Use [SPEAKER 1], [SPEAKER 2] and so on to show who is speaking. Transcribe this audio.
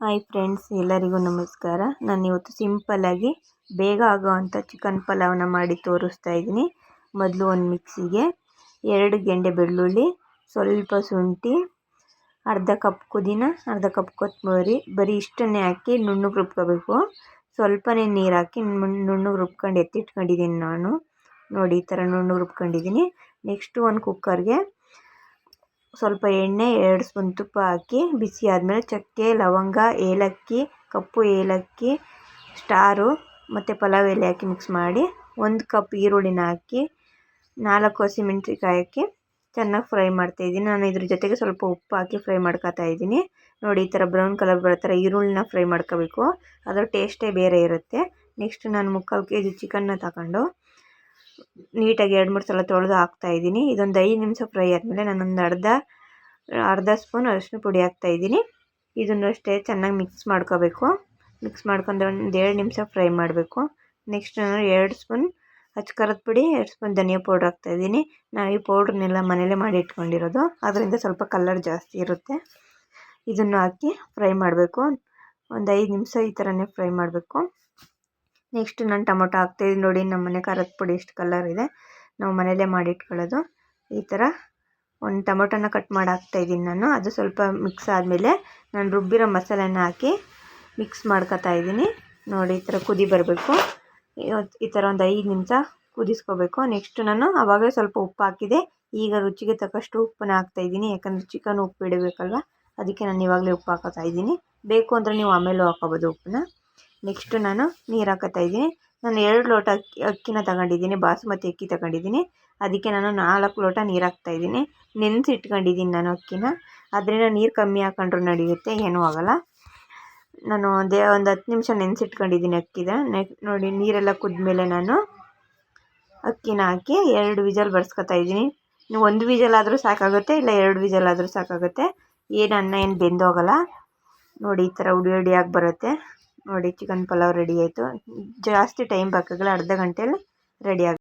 [SPEAKER 1] Hi friends ಎಲ್ಲರಿಗೂ ನಮಸ್ಕಾರ. ನಾನು ಇವತ್ತು ಸಿಂಪಲ್ಲಾಗಿ ಬೇಗ ಆಗೋವಂಥ ಚಿಕನ್ ಪಲಾವ್ನ ಮಾಡಿ ತೋರಿಸ್ತಾ ಇದ್ದೀನಿ. ಮೊದಲು ಒಂದು ಮಿಕ್ಸಿಗೆ ಎರಡು ಗೆಂಡೆ ಬೆಳ್ಳುಳ್ಳಿ, ಸ್ವಲ್ಪ ಶುಂಠಿ, ಅರ್ಧ ಕಪ್ ಕುದಿನ ಅರ್ಧ ಕಪ್ ಕೊತ್ತಂಬರಿ, ಬರೀ ಇಷ್ಟನ್ನೇ ಹಾಕಿ ನುಣ್ಣಗೆ ರುಬ್ಕೋಬೇಕು. ಸ್ವಲ್ಪನೇ ನೀರು ಹಾಕಿ ನುಣ್ಣಗೆ ರುಬ್ಕೊಂಡು ಎತ್ತಿಟ್ಕೊಂಡಿದ್ದೀನಿ ನಾನು. ನೋಡಿ ಈ ಥರ ನುಣ್ಣಗೆ ರುಬ್ಕೊಂಡಿದ್ದೀನಿ. ನೆಕ್ಸ್ಟು ಒಂದು ಕುಕ್ಕರ್ಗೆ ಸ್ವಲ್ಪ ಎಣ್ಣೆ, ಎರಡು ಸ್ಪೂನ್ ತುಪ್ಪ ಹಾಕಿ ಬಿಸಿ ಆದಮೇಲೆ ಚಕ್ಕೆ, ಲವಂಗ, ಏಲಕ್ಕಿ, ಕಪ್ಪು ಏಲಕ್ಕಿ, ಸ್ಟಾರು ಮತ್ತು ಪಲಾವ್ ಎಲೆ ಹಾಕಿ ಮಿಕ್ಸ್ ಮಾಡಿ ಒಂದು ಕಪ್ ಈರುಳ್ಳಿನ ಹಾಕಿ ನಾಲ್ಕು ಹಸಿಮೆಣ್ಸಿನ್ಕಾಯಿ ಹಾಕಿ ಚೆನ್ನಾಗಿ ಫ್ರೈ ಮಾಡ್ತಾಯಿದ್ದೀನಿ ನಾನು ಇದ್ರ ಜೊತೆಗೆ ಸ್ವಲ್ಪ ಉಪ್ಪು ಹಾಕಿ ಫ್ರೈ ಮಾಡ್ಕೊತಾ ಇದ್ದೀನಿ. ನೋಡಿ, ಈ ಥರ ಬ್ರೌನ್ ಕಲರ್ ಬರೋ ಥರ ಈರುಳ್ಳಿನ ಫ್ರೈ ಮಾಡ್ಕೋಬೇಕು. ಅದರ ಟೇಸ್ಟೇ ಬೇರೆ ಇರುತ್ತೆ. ನೆಕ್ಸ್ಟ್ ನಾನು ಮುಕ್ಕಾಲು ಕೆ ಜಿ ಚಿಕನ್ನ ತಗೊಂಡು ನೀಟಾಗಿ ಎರಡು ಮೂರು ಸಲ ತೊಳೆದು ಹಾಕ್ತಾಯಿದ್ದೀನಿ ಇದೊಂದು ಐದು ನಿಮಿಷ ಫ್ರೈ ಆದಮೇಲೆ ನಾನೊಂದು ಅರ್ಧ ಅರ್ಧ ಸ್ಪೂನ್ ಅರಿಶಿನ ಪುಡಿ ಹಾಕ್ತಾಯಿದ್ದೀನಿ ಇದನ್ನು ಅಷ್ಟೇ ಚೆನ್ನಾಗಿ ಮಿಕ್ಸ್ ಮಾಡ್ಕೋಬೇಕು. ಮಿಕ್ಸ್ ಮಾಡ್ಕೊಂಡು ಒಂದು ಎರಡು ನಿಮಿಷ ಫ್ರೈ ಮಾಡಬೇಕು. ನೆಕ್ಸ್ಟ್ ನಾನು ಎರಡು ಸ್ಪೂನ್ ಅಚ್ಕಾರದ ಪುಡಿ, ಎರಡು ಸ್ಪೂನ್ ಧನಿಯಾ ಪೌಡ್ರ್ ಹಾಕ್ತಾಯಿದ್ದೀನಿ ನಾವು ಈ ಪೌಡ್ರನ್ನೆಲ್ಲ ಮನೇಲೇ ಮಾಡಿ ಇಟ್ಕೊಂಡಿರೋದು. ಅದರಿಂದ ಸ್ವಲ್ಪ ಕಲ್ಲರ್ ಜಾಸ್ತಿ ಇರುತ್ತೆ. ಇದನ್ನು ಹಾಕಿ ಫ್ರೈ ಮಾಡಬೇಕು. ಒಂದು ಐದು ನಿಮಿಷ ಈ ಥರನೇ ಫ್ರೈ ಮಾಡಬೇಕು. ನೆಕ್ಸ್ಟ್ ನಾನು ಟೊಮೊಟೊ ಹಾಕ್ತಾಯಿದ್ದೀನಿ ನೋಡಿ, ನಮ್ಮ ಮನೆ ಖಾರದ ಪುಡಿ ಎಷ್ಟು ಕಲರ್ ಇದೆ. ನಾವು ಮನೇಲೇ ಮಾಡಿ ಇಟ್ಕೊಳ್ಳೋದು ಈ ಥರ ಒಂದು ಟೊಮೊಟೊನ ಕಟ್ ಮಾಡಿ ಹಾಕ್ತಾಯಿದ್ದೀನಿ ನಾನು. ಅದು ಸ್ವಲ್ಪ ಮಿಕ್ಸ್ ಆದಮೇಲೆ ನಾನು ರುಬ್ಬಿರೋ ಮಸಾಲೆನ ಹಾಕಿ ಮಿಕ್ಸ್ ಮಾಡ್ಕೊತಾ ಇದ್ದೀನಿ. ನೋಡಿ, ಈ ಥರ ಕುದಿ ಬರಬೇಕು. ಈ ಥರ ಒಂದು ಐದು ನಿಮಿಷ ಕುದಿಸ್ಕೋಬೇಕು. ನೆಕ್ಸ್ಟ್ ನಾನು ಅವಾಗಲೇ ಸ್ವಲ್ಪ ಉಪ್ಪು ಹಾಕಿದೆ. ಈಗ ರುಚಿಗೆ ತಕ್ಕಷ್ಟು ಉಪ್ಪನ್ನ ಹಾಕ್ತಾಯಿದ್ದೀನಿ. ಯಾಕಂದರೆ ಚಿಕನ್ ಉಪ್ಪು ಇಡಬೇಕಲ್ವ? ಅದಕ್ಕೆ ನಾನು ಇವಾಗಲೇ ಉಪ್ಪು ಹಾಕೋತಾ ಇದ್ದೀನಿ. ಬೇಕು ಅಂದರೆ ನೀವು ಆಮೇಲೂ ಹಾಕೋಬೋದು ಉಪ್ಪನ್ನ. ನೆಕ್ಸ್ಟು ನಾನು ನೀರು ಹಾಕೋತಾ ಇದ್ದೀನಿ. ನಾನು ಎರಡು ಲೋಟ ಅಕ್ಕಿ, ಅಕ್ಕಿನ ತಗೊಂಡಿದ್ದೀನಿ, ಬಾಸುಮತಿ ಅಕ್ಕಿ ತಗೊಂಡಿದ್ದೀನಿ. ಅದಕ್ಕೆ ನಾನು ನಾಲ್ಕು ಲೋಟ ನೀರು ಹಾಕ್ತಾಯಿದ್ದೀನಿ ನೆನೆಸಿಟ್ಕೊಂಡಿದ್ದೀನಿ ನಾನು ಅಕ್ಕಿನ. ಅದರಿಂದ ನೀರು ಕಮ್ಮಿ ಹಾಕೊಂಡ್ರೂ ನಡೆಯುತ್ತೆ, ಏನೂ ಆಗೋಲ್ಲ. ನಾನು ಒಂದೇ, ಒಂದು ಹತ್ತು ನಿಮಿಷ ನೆನೆಸಿಟ್ಕೊಂಡಿದ್ದೀನಿ ಅಕ್ಕಿದ. ನೆಕ್, ನೋಡಿ ನೀರೆಲ್ಲ ಕುದ್ಮೇಲೆ ನಾನು ಅಕ್ಕಿನ ಹಾಕಿ ಎರಡು ವಿಜಲ್ ಬರ್ಸ್ಕೊತಾ ಇದ್ದೀನಿ. ನೀವು ಒಂದು ವಿಜಲ್ ಆದರೂ ಸಾಕಾಗುತ್ತೆ, ಇಲ್ಲ ಎರಡು ವಿಜಲ್ ಆದರೂ ಸಾಕಾಗುತ್ತೆ. ಏನು ಅನ್ನ, ಏನು ಬೆಂದೋಗಲ್ಲ ನೋಡಿ ಈ ಥರ ಉಡಿ ಉಡಿಯಾಗಿ ಬರುತ್ತೆ. ನೋಡಿ ಚಿಕನ್ ಪಲಾವ್ ರೆಡಿ ಆಯಿತು. ಜಾಸ್ತಿ ಟೈಮ್ ಬೇಕಾಗಲ್ಲ ಅರ್ಧ ಗಂಟೆಯಲ್ಲಿ ರೆಡಿ ಆಗುತ್ತೆ.